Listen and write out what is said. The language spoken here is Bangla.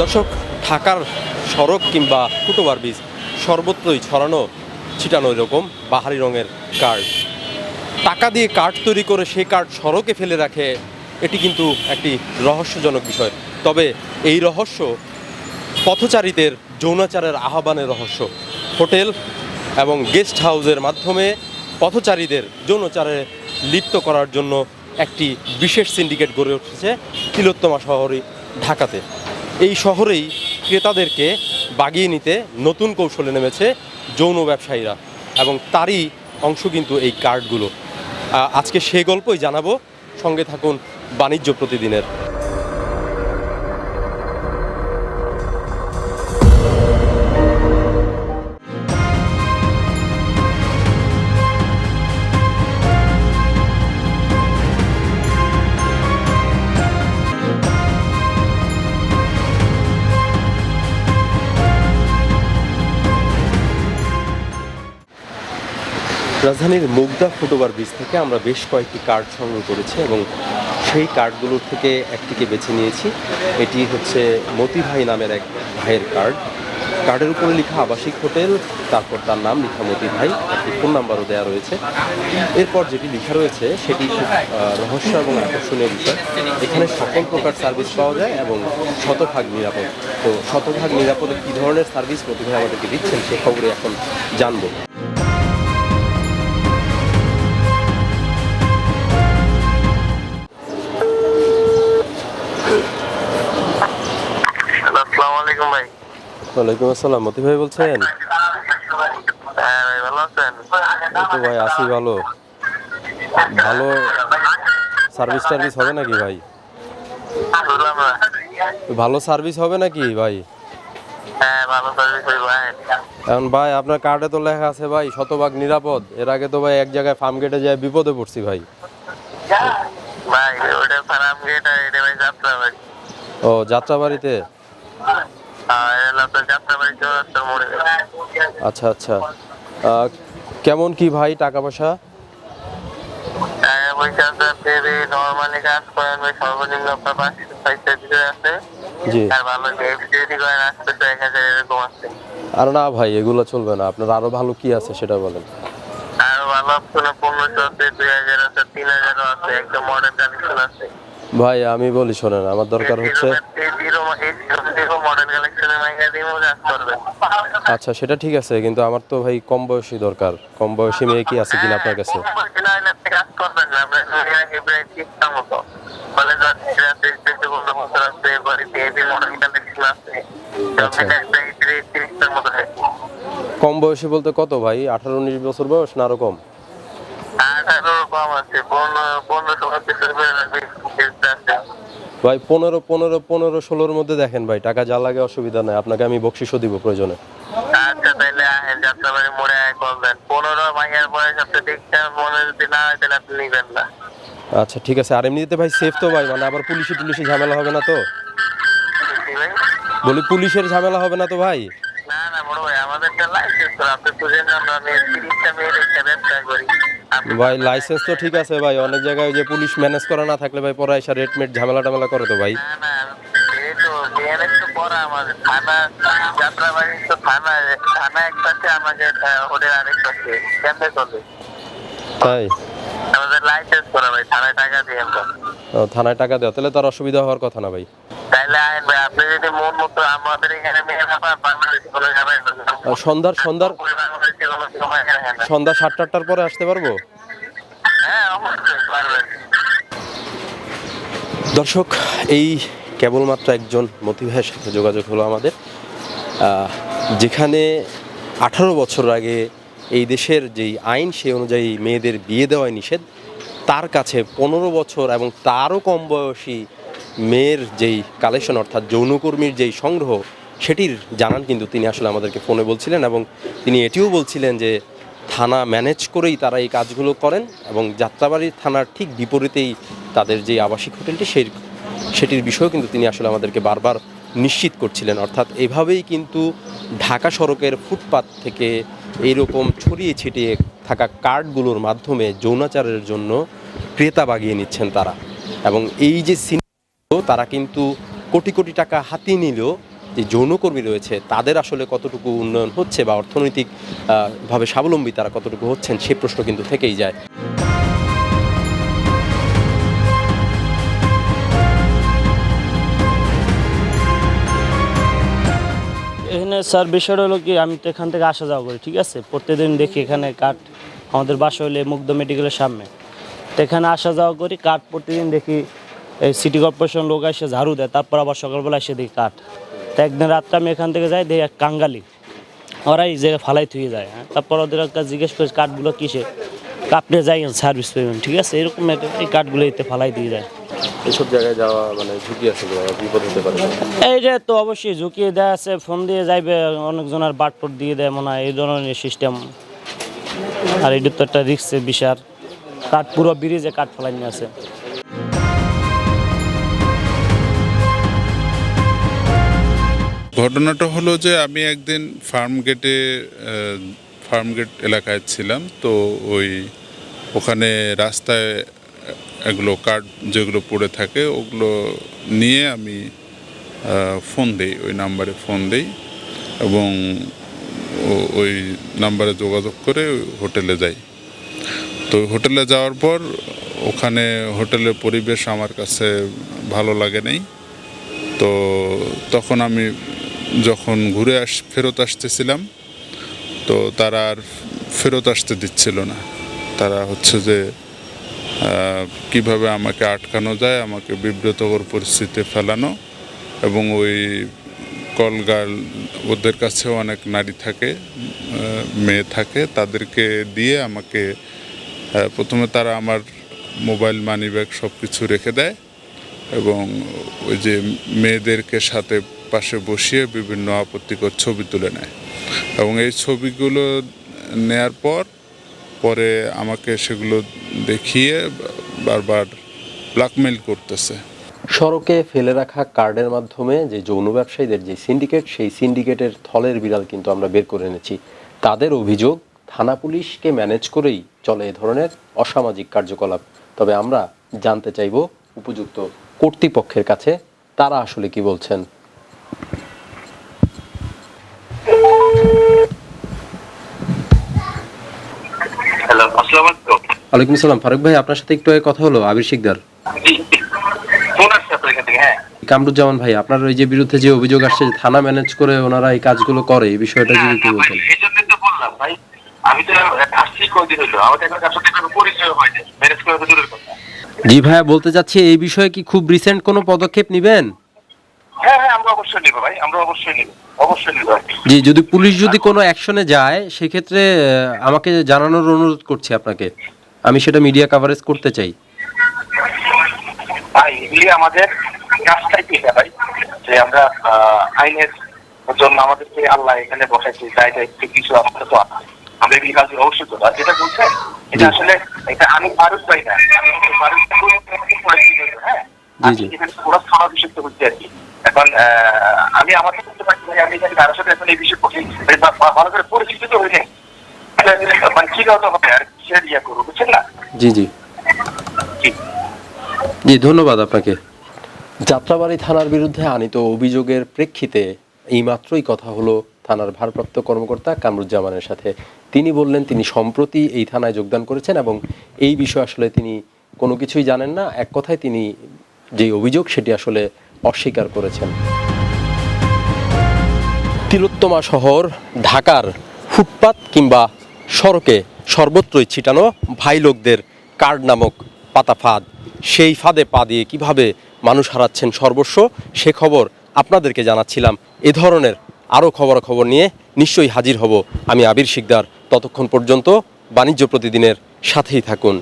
দর্শক, ঢাকার সড়ক কিংবা ফুটওভার ব্রিজ সর্বত্রই ছড়ানো ছিটানো এরকম বাহারি রঙের কার্ড। টাকা দিয়ে কার্ড তৈরি করে সেই কার্ড সড়কে ফেলে রাখে, এটি কিন্তু একটি রহস্যজনক বিষয়। তবে এই রহস্য পথচারীদের যৌনাচারের আহ্বানের রহস্য। হোটেল এবং গেস্ট হাউসের মাধ্যমে পথচারীদের যৌনাচারে লিপ্ত করার জন্য একটি বিশেষ সিন্ডিকেট গড়ে উঠেছে তিলোত্তমা শহরে ঢাকাতে। এই শহরেই ক্রেতাদেরকে বাগিয়ে নিতে নতুন কৌশলে নেমেছে যৌন ব্যবসায়ীরা এবং তারই অংশ কিন্তু এই কার্ডগুলো। আজকে সে গল্পই জানাব। সঙ্গে থাকুন বাণিজ্য প্রতিদিনের রাজধানীর মুগদা ফুটওভার ব্রিজ থেকে আমরা বেশ কয়েকটি কার্ড সংগ্রহ করেছি এবং সেই কার্ডগুলোর থেকে একটিকে বেছে নিয়েছি। এটি হচ্ছে মতি ভাই নামের এক ভাইয়ের কার্ড কার্ডের উপরে লেখা আবাসিক হোটেল, তারপর তার নাম লেখা মতি ভাই একটি ফোন নাম্বারও দেওয়া রয়েছে। এরপর যেটি লেখা রয়েছে, সেটি খুব রহস্য এবং আকর্ষণীয় বিষয়। এখানে সকল প্রকার সার্ভিস পাওয়া যায় এবং শতভাগ নিরাপদ। তো শতভাগ নিরাপদে কী ধরনের সার্ভিস মতি ভাই আমাদেরকে দিচ্ছেন, সে খবরে এখন জানব। আলাইকুম ভাই। ওয়ালাইকুম আসসালাম মতি ভাই বলছেন? হ্যাঁ ভাই ভালো আছেন? তো ভাই আসি ভালো। ভালো সার্ভিস টার্ভিস হবে নাকি ভাই? ভালো সার্ভিস হবে নাকি ভাই? হ্যাঁ ভাই এখন ভাই আপনার কার্ডে তো লেখা আছে ভাই শতভাগ নিরাপদ। এর আগে তো ভাই এক জায়গায় ফার্ম গেটে যায় বিপদে পড়ছি ভাই। ও যাত্রা বাড়ি চৌরাস্তার মোড়ে আচ্ছা আচ্ছা। কেমন কি ভাই টাকা পয়সা? আর না ভাই, এগুলো চলবে না। আপনার আরও ভালো কি আছে সেটা বলেন। আর আছে দুই হাজার আছে তিন আছে মডেল আছে ভাই, আমি বলি শোনেন, আমার দরকার হচ্ছে আচ্ছা সেটা ঠিক আছে কিন্তু আমার তো ভাই কম বয়সী দরকার। কম বয়সী মেয়ে কি আছে কিনা আপনার কাছে? আচ্ছা। কম বয়সী বলতে কত ভাই? আঠারো উনিশ বছর বয়স না আরও কম? আঠারো কম আছে পনেরো পনেরো ভাই পনেরো পনেরো পনেরো ষোলোর মধ্যে দেখেন ভাই টাকা যা লাগে অসুবিধা নাই। আপনাকে আমি বকশিসও দিব প্রয়োজনে। আচ্ছা তাহলে আহেন যাত্রাবাড়ি মোড়ে আয় করবেন পনেরো বয়স মনে যদি না হয় তাহলে আপনি নিবেন না। আচ্ছা ঠিক আছে। আর এমনিতে ভাই সেফ তো ভাই মানে আবার পুলিশে টুলিশে ঝামেলা হবে না তো? ভাই? বলি পুলিশের ঝামেলা হবে না তো ভাই? না না বড় ভাই আমাদের লাইসেন্স আপনি বুঝেন আমরা আমি তিরিশটা ব্যবসা করি। ভাই লাইসেন্স তো ঠিক আছে ভাই অনেক জায়গায় যে পুলিশ ম্যানেজ করা না থাকলে ভাই পরে এসে রেট মেট ঝামেলা টামেলা করে তো ভাই। তাই? থানায় টাকা দেওয়া তাহলে তো আর অসুবিধা হওয়ার কথা না ভাই। সন্ধ্যার সন্ধ্যার সন্ধ্যা সাতটা আটটার পরে আসতে পারব? দর্শক, এই কেবলমাত্র একজন মতি ভাইয়ের সাথে যোগাযোগ হলো আমাদের। যেখানে আঠারো বছর আগে এই দেশের যেই আইন, সেই অনুযায়ী মেয়েদের বিয়ে দেওয়াই নিষেধ, তার কাছে পনেরো বছর এবং তারও কম বয়সী মেয়ের যেই কালেকশন অর্থাৎ যৌনকর্মীর যেই সংগ্রহ সেটির জানান কিন্তু তিনি আসলে আমাদেরকে ফোনে বলছিলেন এবং তিনি এটিও বলছিলেন যে থানা ম্যানেজ করেই তারা এই কাজগুলো করেন এবং যাত্রাবাড়ি থানার ঠিক বিপরীতেই তাদের যে আবাসিক হোটেলটি সেই সেটির বিষয়েও কিন্তু তিনি আসলে আমাদেরকে বারবার নিশ্চিত করছিলেন। অর্থাৎ এভাবেই কিন্তু ঢাকা সড়কের ফুটপাত থেকে এইরকম ছড়িয়ে ছিটিয়ে থাকা কার্ডগুলোর মাধ্যমে যৌনাচারের জন্য ক্রেতা বাগিয়ে নিচ্ছেন তারা। এবং এই যে সিনেমা তারা কিন্তু কোটি কোটি টাকা হাতিয়ে নিলেও যে যৌনকর্মী রয়েছে, তাদের আসলে কতটুকু উন্নয়ন হচ্ছে বা অর্থনৈতিক ভাবে স্বাবলম্বী তারা কতটুকু হচ্ছেন, সে প্রশ্ন কিন্তু থেকেই যায়। এখানে স্যার, বিষয়টা হলো কি, আমি তো এখান থেকে আসা যাওয়া করি, ঠিক আছে? প্রত্যেকদিন দেখি এখানে কাঠ, আমাদের বাসা হলে মুগ্ধ মেডিকেলের সামনে। তো এখানে আসা যাওয়া করি, কাঠ প্রতিদিন দেখি, এই সিটি কর্পোরেশন লোক এসে ঝাড়ু দেয়, তারপর আবার সকালবেলা এসে দেখি কাঠ। তো একদিন রাত্রে আমি এখান থেকে যাই দেখি এক কাঙ্গালি। ওরাই যে ফালাই থুয়ে যায় হ্যাঁ? তারপর ওদের একটা জিজ্ঞেস করি কাঠগুলো কিসে আপনি যাই সার্ভিস পেমেন ঠিক আছে? এরকম এই কাঠগুলো এতে ফালাই দিয়ে যায়। এসব জায়গায় যাওয়া মানে ঝুঁকি আছে বিপদ হতে পারে। এই যে তো অবশ্যই ঝুঁকি দেওয়া আছে ফোন দিয়ে যাইবে অনেকজন অনেকজনের বাটপট দিয়ে দেয় মনে হয় এই ধরনের সিস্টেম আর এটা তো একটা রিক্সের বিষয়। কাঠ পুরো ব্রিজে কাঠ ফেলাই নিয়ে আছে। ঘটনাটা হলো যে আমি একদিন ফার্ম গেটে ফার্ম গেট এলাকায় ছিলাম, তো ওই ওখানে রাস্তায় এগুলো কার্ড যেগুলো পড়ে থাকে ওগুলো নিয়ে আমি ফোন দিই, ওই নাম্বারে ফোন দিই এবং ওই নাম্বারে যোগাযোগ করে হোটেলে যাই। তো হোটেলে যাওয়ার পর ওখানে হোটেলের পরিবেশ আমার কাছে ভালো লাগে নাই। তো তখন আমি যখন ঘুরে আস, ফেরত আসতেছিলাম, তো তারা আর ফেরত আসতে দিচ্ছিল না। তারা হচ্ছে যে কীভাবে আমাকে আটকানো যায়, আমাকে বিব্রতকর পরিস্থিতিতে ফেলানো এবং ওই কলগার্ল ওদের কাছেও অনেক নারী থাকে মেয়ে থাকে, তাদেরকে দিয়ে আমাকে প্রথমে তারা আমার মোবাইল মানি ব্যাগ সব কিছু রেখে দেয় এবং ওই যে মেয়েদেরকে সাথে পাশে বসিয়ে বিভিন্ন আপত্তিকর ছবি তুলে নেয়। এবং এই ছবিগুলো নেয়ার পর, পরে আমাকে সেগুলো দেখিয়ে বারবার ব্ল্যাকমেল করতেছে। সড়কে ফেলে রাখা কার্ডের মাধ্যমে যে যৌন ব্যবসায়ীদের যে সিন্ডিকেট, সেই সিন্ডিকেটের থলের বিড়াল কিন্তু আমরা বের করে এনেছি। তাদের অভিযোগ, থানা পুলিশকে ম্যানেজ করেই চলে এ ধরনের অসামাজিক কার্যকলাপ। তবে আমরা জানতে চাইব, উপযুক্ত কর্তৃপক্ষের কাছে তারা আসলে কি বলছেন। ওয়ালাইকুম আসসালাম। ফারুক ভাই আপনার সাথে একটু আগে কথা হলো আবির শিকদার। হ্যাঁ। কামরুজ্জামান ভাই আপনার ওই যে বিরুদ্ধে যে অভিযোগ আসছে যে থানা ম্যানেজ করে ওনারা এই কাজগুলো করে এই বিষয়টা যদি একটু বলতেন। এই জন্যই তো বললাম ভাই আমি তো আসছি কদিন হলো আমাদের এখন কার সাথে কোনো পরিচয় হয়নি ম্যানেজ করে তো দূরের কথা। জি ভাইয়া বলতে চাচ্ছি এই বিষয়ে কি খুব রিসেন্ট কোনো পদক্ষেপ নেবেন? হ্যাঁ হ্যাঁ আমরা অবশ্যই নিবো ভাই আমরা অবশ্যই নিবো অবশ্যই নিবো জি যদি পুলিশ যদি কোনো অ্যাকশনে যায় সেক্ষেত্রে আমাকে জানানোর অনুরোধ করছি আপনাকে। আমি সেটা মিডিয়া কভারেজ করতে চাই। ভাই এগুলি আমাদের কাজটাই কি এটা ভাই? যে আমরা আইনের জন্য আমাদেরকে আল্লাহ এখানে বসাইছে যাই দায়িত্ব কিছু আমাদের তো আছে। আমরা এই কাজ অবশ্যই করব আর যেটা বলছে এটা আসলে এটা আমি ফারুক ভাই না আমি ফারুক হ্যাঁ। আমি এখানে পুরো বিষয় আর কি এখন আমি আমার বলতে পারছি ভাই, আমি এখানে কারোর সাথে এখন এই বিষয়ে ভালো করে পরিচিত তো হয়ে যায় মানে কি হবে আর কিসের ইয়া না জি জি। জি। ধন্যবাদ আপনাকে। যাত্রাবাড়ি থানার বিরুদ্ধে আনিত অভিযোগের প্রেক্ষিতে এইমাত্রই কথা হলো থানার ভারপ্রাপ্ত কর্মকর্তা কামরুজ্জামানের সাথে। তিনি বললেন তিনি সম্প্রতি এই থানায় যোগদান করেছেন এবং এই বিষয়ে আসলে তিনি কোনো কিছুই জানেন না। এক কথায় তিনি যে অভিযোগ সেটি আসলে অস্বীকার করেছেন। তিলোত্তমা শহর ঢাকার ফুটপাত কিংবা সড়কে সর্বত্রই ছিটানো ভাই লোকদের কার্ড নামক পাতা ফাঁদ। সেই ফাঁদে পা দিয়ে কীভাবে মানুষ হারাচ্ছেন সর্বস্ব, সে খবর আপনাদেরকে জানাচ্ছিলাম। এ ধরনের আরও খবরাখবর নিয়ে নিশ্চয়ই হাজির হব। আমি আবির শিকদার। ততক্ষণ পর্যন্ত বাণিজ্য প্রতিদিনের সাথেই থাকুন।